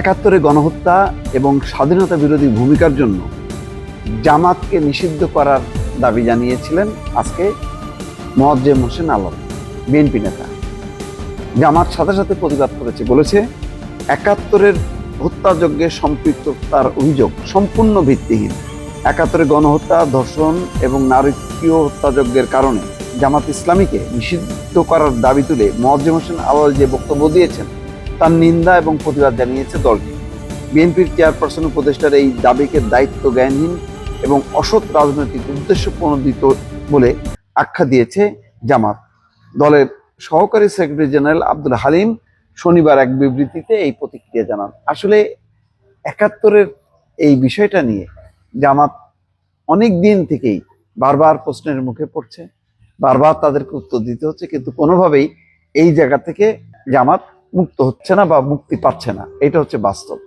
একাত্তরে গণহত্যা এবং স্বাধীনতা বিরোধী ভূমিকার জন্য জামাতকে নিষিদ্ধ করার দাবি জানিয়েছিলেন আজকে মোয়াজ্জেম হোসেন আলম, বিএনপি নেতা। জামাত সাথে সাথে প্রতিবাদ করেছে, বলেছে একাত্তরের হত্যাযজ্ঞে সম্পৃক্ততার অভিযোগ সম্পূর্ণ ভিত্তিহীন। একাত্তরে গণহত্যা, ধর্ষণ এবং নারকীয় হত্যাযজ্ঞের কারণে জামাত ইসলামীকে নিষিদ্ধ করার দাবি তুলে মোয়াজ্জেম হোসেন আওয়াল যে বক্তব্য দিয়েছেন তার নিন্দা এবং প্রতিবাদ জানিয়েছে দলটি। বিএনপির চেয়ারপারসন উপদেষ্টার এই দাবিকে দায়িত্ব জ্ঞানহীন এবং অসৎ রাজনৈতিক উদ্দেশ্য প্রণোদিত বলে আখ্যা দিয়েছে জামাত। দলের সহকারী সেক্রেটারি জেনারেল আব্দুল হালিম শনিবার এক বিবৃতিতে এই প্রতিক্রিয়া জানান। আসলে একাত্তরের এই বিষয়টা নিয়ে জামাত অনেক দিন থেকেই বারবার প্রশ্নের মুখে পড়ছে। বারবার তাদেরকে উত্তর দিতে হচ্ছে, কিন্তু কোনোভাবেই এই জায়গা থেকে জামাত মুক্ত হচ্ছে না বা মুক্তি পাচ্ছে না। এটা হচ্ছে বাস্তব।